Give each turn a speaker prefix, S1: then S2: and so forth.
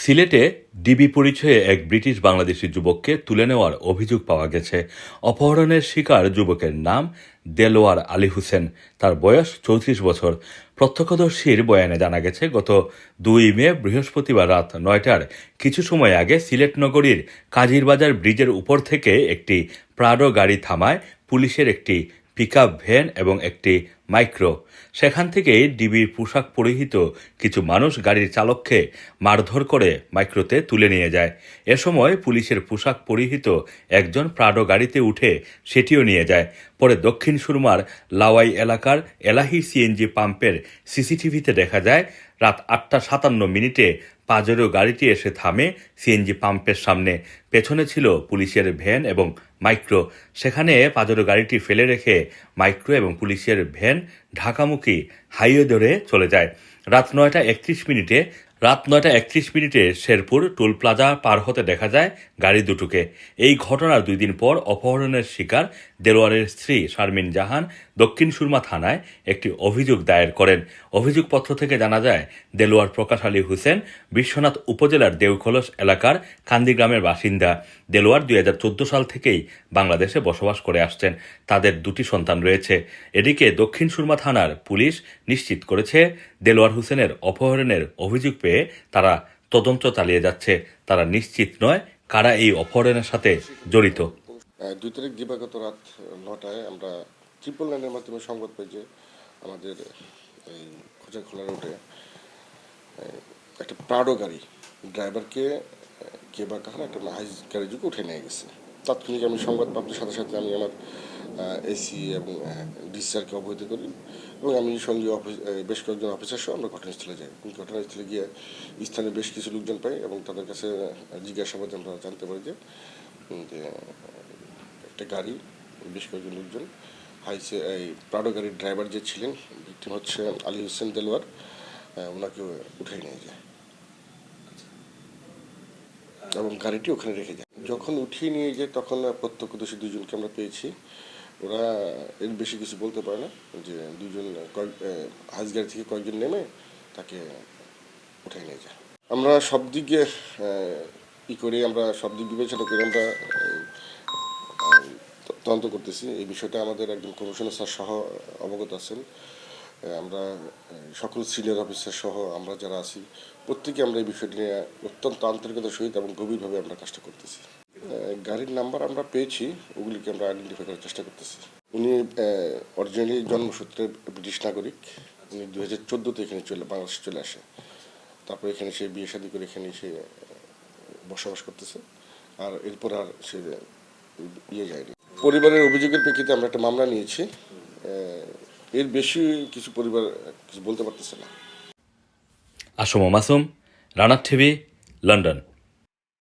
S1: সিলেটে ডিবি পরিচয়ে এক ব্রিটিশ বাংলাদেশি যুবককে তুলে নেওয়ার অভিযোগ পাওয়া গেছে। অপহরণের শিকার যুবকের নাম দেলোয়ার আলী হোসেন। তার বয়স চৌত্রিশ বছর। প্রত্যক্ষদর্শীর বয়ানে জানা গেছে, গত দুই মে, বৃহস্পতিবার রাত নয়টার কিছু সময় আগে সিলেট নগরীর কাজিরবাজার ব্রিজের উপর থেকে একটি প্রাডো গাড়ি থামায় পুলিশের একটি পিকআপ ভ্যান এবং একটি মাইক্রো। সেখান থেকে ডিবির পোশাক পরিহিত কিছু মানুষ গাড়ির চালককে মারধর করে মাইক্রোতে তুলে নিয়ে যায়। এ সময় পুলিশের পোশাক পরিহিত একজন প্রাডো গাড়িতে উঠে সেটিও নিয়ে যায়। পরে দক্ষিণ সুরমার লাওয়াই এলাকার এলাহি সিএনজি পাম্পের সিসিটিভিতে দেখা যায়, রাত আটটা সাতান্ন মিনিটে পাজেরো গাড়িটি এসে থামে সিএনজি পাম্পের সামনে। পেছনে ছিল পুলিশের ভ্যান এবং মাইক্রো। সেখানে পাজেরো গাড়িটি ফেলে রেখে মাইক্রো এবং পুলিশের ভ্যান ঢাকামুখী হাইওয়ে ধরে চলে যায়। রাত নয়টা একত্রিশ মিনিটে রাত নয়টা একত্রিশ মিনিটে শেরপুর টোল প্লাজা পার হতে দেখা যায় গাড়ি দুটোকে। এই ঘটনার দুই দিন পর অপহরণের শিকার দেলোয়ারের স্ত্রী শারমিন জাহান দক্ষিণ সুরমা থানায় একটি অভিযোগ দায়ের করেন। অভিযোগপত্র থেকে জানা যায়, দেলোয়ার প্রকাশ আলী হোসেন বিশ্বনাথ উপজেলার দেউখলস এলাকার কান্দি গ্রামের বাসিন্দা। দেলোয়ার দুই হাজার চোদ্দ সাল থেকেই বাংলাদেশে বসবাস করে আসছেন। তাদের দুটি সন্তান রয়েছে। এদিকে দক্ষিণ সুরমা থানার পুলিশ নিশ্চিত করেছে দেলোয়ার হোসেনের অপহরণের অভিযোগ পেয়ে তারা তদন্ত চালিয়ে যাচ্ছে। তারা নিশ্চিত নয় কারা এই অপহরণের সাথে জড়িত।
S2: দুই তারিখ দিবাগত রাত নটায় আমরা ট্রিপল লাইনের মাধ্যমে সংবাদ পাই যে আমাদের এই খোঁজা খোলা রোডে একটা প্রাডো গাড়ি ড্রাইভারকে কে বা কাহার একটা হাইজ গাড়ি যুগে উঠে নিয়ে গেছে। তাৎক্ষণিক আমি সংবাদ প্রাপ্তির সাথে সাথে আমি আমার এসি এবং ডিসিআরকে অবহিত করি এবং আমি সঙ্গে অফিস বেশ কয়েকজন অফিসার সহ আমরা ঘটনাস্থলে যাই। ঘটনাস্থলে গিয়ে স্থানে বেশ কিছু লোকজন পাই এবং তাদের কাছে জিজ্ঞাসাবাদে আমরা জানতে পারি যে একটা গাড়ি বেশ কয়েকজন লোকজন হাইসে এই প্রাডো গাড়ির ড্রাইভার যে ছিলেন ভিক্টিম হচ্ছে আলী হোসেন দেলোয়ার ওনাকে উঠে নিয়ে যায়। এবং গাড়িটি ওখানে রেখে যায়। যখন উঠিয়ে নিয়ে যায় তখন প্রত্যক্ষদর্শী দুজনকে আমরা পেয়েছি। ওরা এর বেশি কিছু বলতে পারে না যে দুজন, কয়েক থেকে কয়েকজন নেমে তাকে উঠে নিয়ে যায়। আমরা সব দিকে ই করে আমরা সব দিক বিবেচনা করে আমরা তদন্ত করতেছি। এই বিষয়টা আমাদের একজন কমিশনার স্যার সহ অবগত আছেন। আমরা সকল সিনিয়র অফিসার সহ আমরা যারা আছি, প্রত্যেকে আমরা এই বিষয়টি নিয়ে অত্যন্ত আন্তরিকতার সহিত এবং গভীরভাবে আমরা কাজটা করতেছি। গাড়ির নাম্বার আমরা পেয়েছি, ওগুলিকে আমরা আইডেন্টিফাই করার চেষ্টা করতেছি। উনি অরিজিনালি জন্মসূত্রে ব্রিটিশ নাগরিক, উনি দু হাজার চোদ্দোতে এখানে চলে, বাংলাদেশে চলে আসে। তারপর এখানে সে বিয়ে শাদী করে এখানে সে বসবাস করতেছে। আর এরপর আর সে ইয়ে যায়নি। পরিবারের অভিযোগের প্রেক্ষিতে আমরা একটা মামলা নিয়েছি এর বেশি কিছু পরিবার কিছু বলতে পারতেছে না।
S1: আসম মাসুম রানার টিভি লন্ডন।